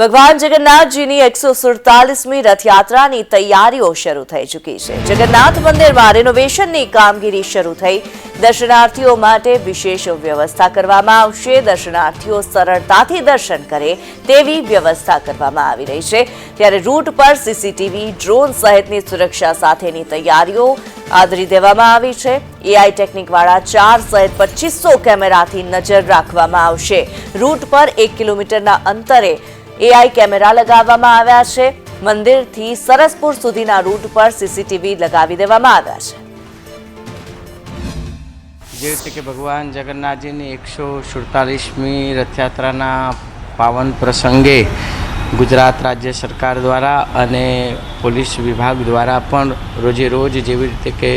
ભગવાન જગન્નાથજીની એકસો સુડતાલીસમી રથયાત્રાની તૈયારીઓ શરૂ થઈ ચૂકી છે. જગન્નાથ મંદિરમાં રેનોવેશનની કામગીરી શરૂ થઈ. દર્શનાર્થીઓ માટે વિશેષ વ્યવસ્થા કરવામાં આવશે. દર્શનાર્થીઓ સરળતાથી દર્શન કરે તેવી વ્યવસ્થા કરવામાં આવી રહી છે. ત્યારે રૂટ પર સીસીટીવી ડ્રોન સહિતની સુરક્ષા સાથેની તૈયારીઓ આદરી દેવામાં આવી છે. એઆઈ ટેકનિકવાળા ચાર સહિત પચીસો કેમેરાથી નજર રાખવામાં આવશે. રૂટ પર એક કિલોમીટરના અંતરે એઆઈ કેમેરા લગાવવામાં આવ્યા છે. મંદિરથી સરસપુર સુધીના રૂટ પર સીસીટીવી લગાવી દેવામાં આવ્યા છે. જે રીતે કે ભગવાન જગન્નાથજીની એકસો સુડતાલીસમી રથયાત્રાના પાવન પ્રસંગે ગુજરાત રાજ્ય સરકાર દ્વારા અને પોલીસ વિભાગ દ્વારા પણ રોજે રોજ જેવી રીતે કે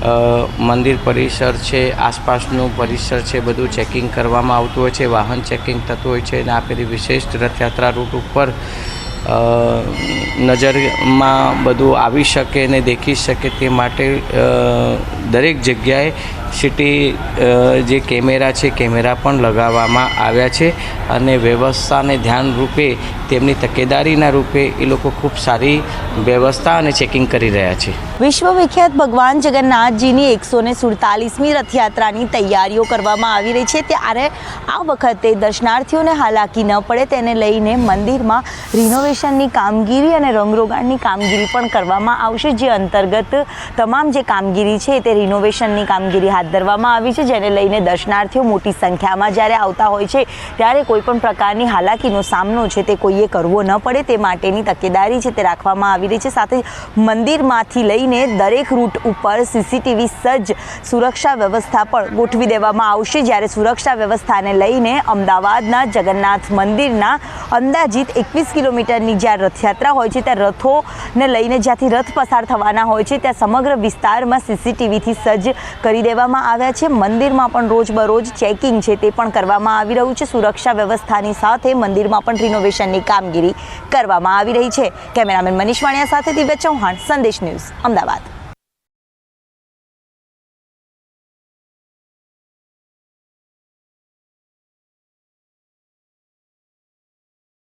મંદિર પરિસર છે, આસપાસનું પરિસર છે, બધું ચેકિંગ કરવામાં આવતું હોય છે, વાહન ચેકિંગ થતું હોય છે અને આ પેલી વિશેષ રથયાત્રા રૂટ ઉપર નજરમાં બધું આવી શકે ને દેખી શકે તે માટે દરેક જગ્યાએ સિટી જે કેમેરા છે, કેમેરા પણ લગાવવામાં આવ્યા છે અને વ્યવસ્થાને ધ્યાન રૂપે, તેમની તકેદારીના રૂપે એ લોકો ખૂબ સારી વ્યવસ્થા અને ચેકિંગ કરી રહ્યા છે. વિશ્વ વિખ્યાત ભગવાન જગન્નાથજીની એકસો ને સુડતાલીસમી રથયાત્રાની તૈયારીઓ કરવામાં આવી રહી છે. ત્યારે આ વખતે દર્શનાર્થીઓને હાલાકી ન પડે, તેને લઈને મંદિરમાં રિનોવેશનની કામગીરી અને રંગરોગાણની કામગીરી પણ કરવામાં આવશે. જે અંતર્ગત તમામ જે કામગીરી છે, તે રિનોવેશનની કામગીરી હાથ ધરવામાં આવી છે, જેને લઈને દર્શનાર્થીઓ મોટી સંખ્યામાં જ્યારે આવતા હોય છે, ત્યારે કોઈપણ પ્રકારની હાલાકીનો સામનો છે તે કોઈએ કરવો ન પડે, તે માટેની તકેદારી છે તે રાખવામાં આવી રહી છે. સાથે મંદિરમાંથી લઈને દરેક રૂટ ઉપર સીસીટીવી સજ્જ સુરક્ષા વ્યવસ્થા પણ ગોઠવી દેવામાં આવશે. જ્યારે સુરક્ષા વ્યવસ્થાને લઈને અમદાવાદના જગન્નાથ મંદિરના અંદાજિત એકવીસ કિલોમીટરની જ્યાં રથયાત્રા હોય છે, ત્યાં રથોને લઈને જ્યાંથી રથ પસાર થવાના હોય છે, ત્યાં સમગ્ર વિસ્તારમાં સીસીટીવીથી સજ્જ કરી દેવામાં આવ્યા છે. મંદિરમાં પણ રોજબરોજ ચેકિંગ છે તે પણ કરવામાં આવી રહ્યું છે. સુરક્ષા વ્યવસ્થાની સાથે મંદિરમાં પણ રિનોવેશનની કામગીરી કરવામાં આવી રહી છે. કેમેરામેન મનીષ વાણિયા સાથે દિવ્ય ચૌહાણ, સંદેશ ન્યૂઝ, અમદાવાદ.